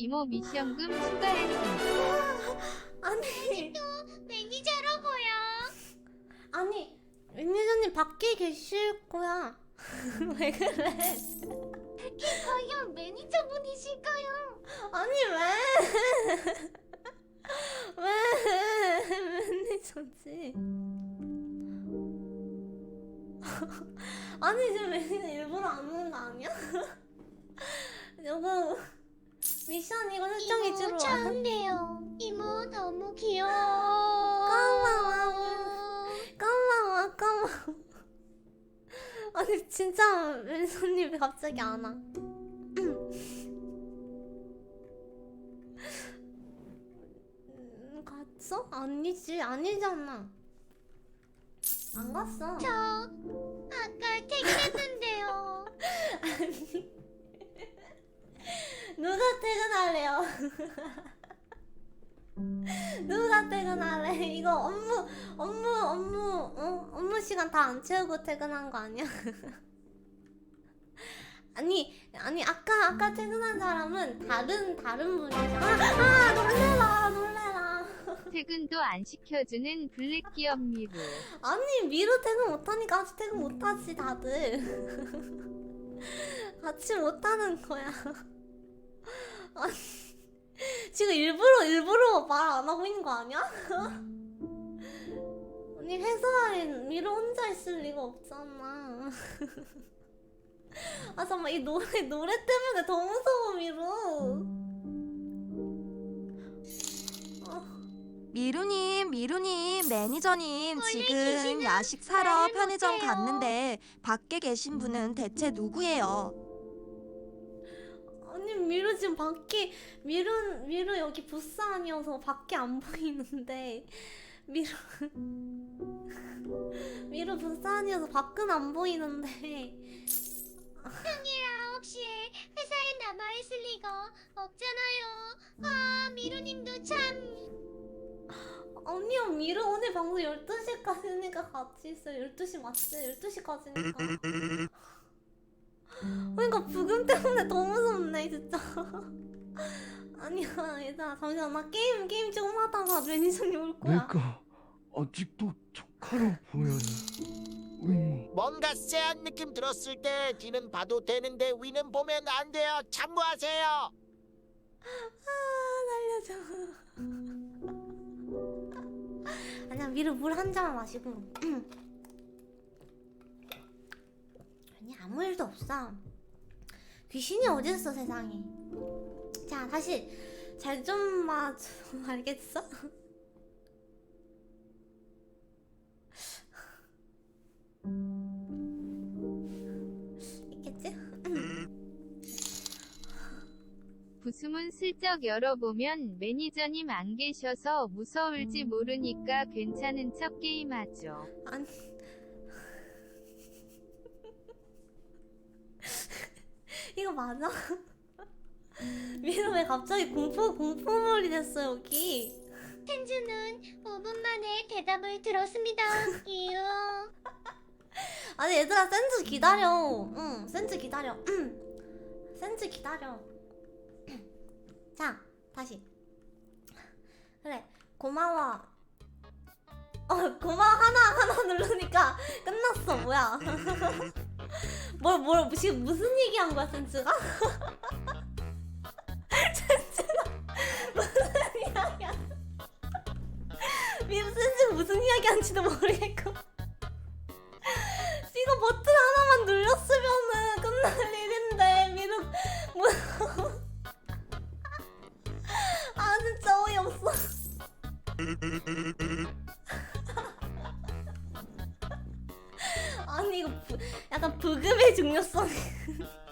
이모 미션금 추가했습니다. 아니 매니저로 보여. 아니 매니저님 밖에 계실 거야 왜 그래 과연 매니저분이실까요? 아니 왜? 왜? 매니저지? 아니 지금 매니저 일부러 안 오는 거 아니야? 여보 미션 이거 설정이 주로 좋은데요. 이모 너무 귀여워. 고마워. 고마워 고마워 아니 진짜 왜 갑자기 안 와? 음, 갔어? 아니지 아니잖아 안 갔어 저 아까 퇴근했는데요. 누가 퇴근할래요? 누가 퇴근할래? 이거 업무 업무 업무 어? 업무 시간 다 안 채우고 퇴근한 거 아니야? 아니 아니 아까 아까 퇴근한 사람은 다른 다른 분이잖아. 아 놀래라 놀래라. 퇴근도 안 시켜주는 블랙 기업 미루. 아니 미루 퇴근 못하니까 같이 퇴근 못하지 다들. 같이 못하는 거야. 아니 지금 일부러 일부러 말 안 하고 있는 거 아니야? 언니 회사에 미루 혼자 있을 리가 없잖아. 아 잠깐 이 노래 노래 때문에 더 무서워 미루. 어, 미루님, 미루님, 매니저님 지금 야식 사러 편의점. 갔는데 밖에 계신 분은 대체 누구예요? 아니 미루 지금 밖에 미루 미루 여기 부스 아니어서 밖에 안 보이는데 미루 미루 부스 아니어서 밖은 안 보이는데 평일 9시에 회사에 남아있을 리가 없잖아요. 아 미루님도 참. 아니요 미루 오늘 방송 12시까지니까 같이 있어요 12시 맞지? 12시까지니까 그러니까 부금 때문에 더 무섭네 진짜 아니야 얘들아 잠시만 나 게임 게임 조금 하다가 매니저님 올 거야 내가 아직도 조카로 보여요. 위. 뭔가 쎄한 느낌 들었을 때 뒤는 봐도 되는데 위는 보면 안 돼요. 참고하세요. 아 살려줘 아니야 미루 물 한 잔만 마시고 아무 일도 없어 귀신이 어딨어 세상에 자 다시 잘 좀 봐줘 알겠어? 있겠지? 부수문 슬쩍 열어보면 매니저님 안 계셔서 무서울지 모르니까 괜찮은 척 게임하죠. 아니 이거 맞아? 미루 왜 갑자기 공포 공포물이 됐어 여기? 텐즈는 5분 만에 대답을 들었습니다. 이유. 아니 얘들아 센즈 기다려. 응 센즈 기다려. 응. 센즈 기다려. 자 다시. 그래 고마워. 어 고마워 하나 하나 누르니까 끝났어 뭐야? 뭘뭘 지금 무슨 얘기 한 거야 센즈가? 센즈가 무슨 이야기야? 미루 센즈가 무슨 이야기 한지도 모르겠고. 이거 버튼 하나만 눌렸으면은 끝날 일인데 미루 뭐? 아 진짜 어이없어. 이거 부, 약간 부금의 중요성.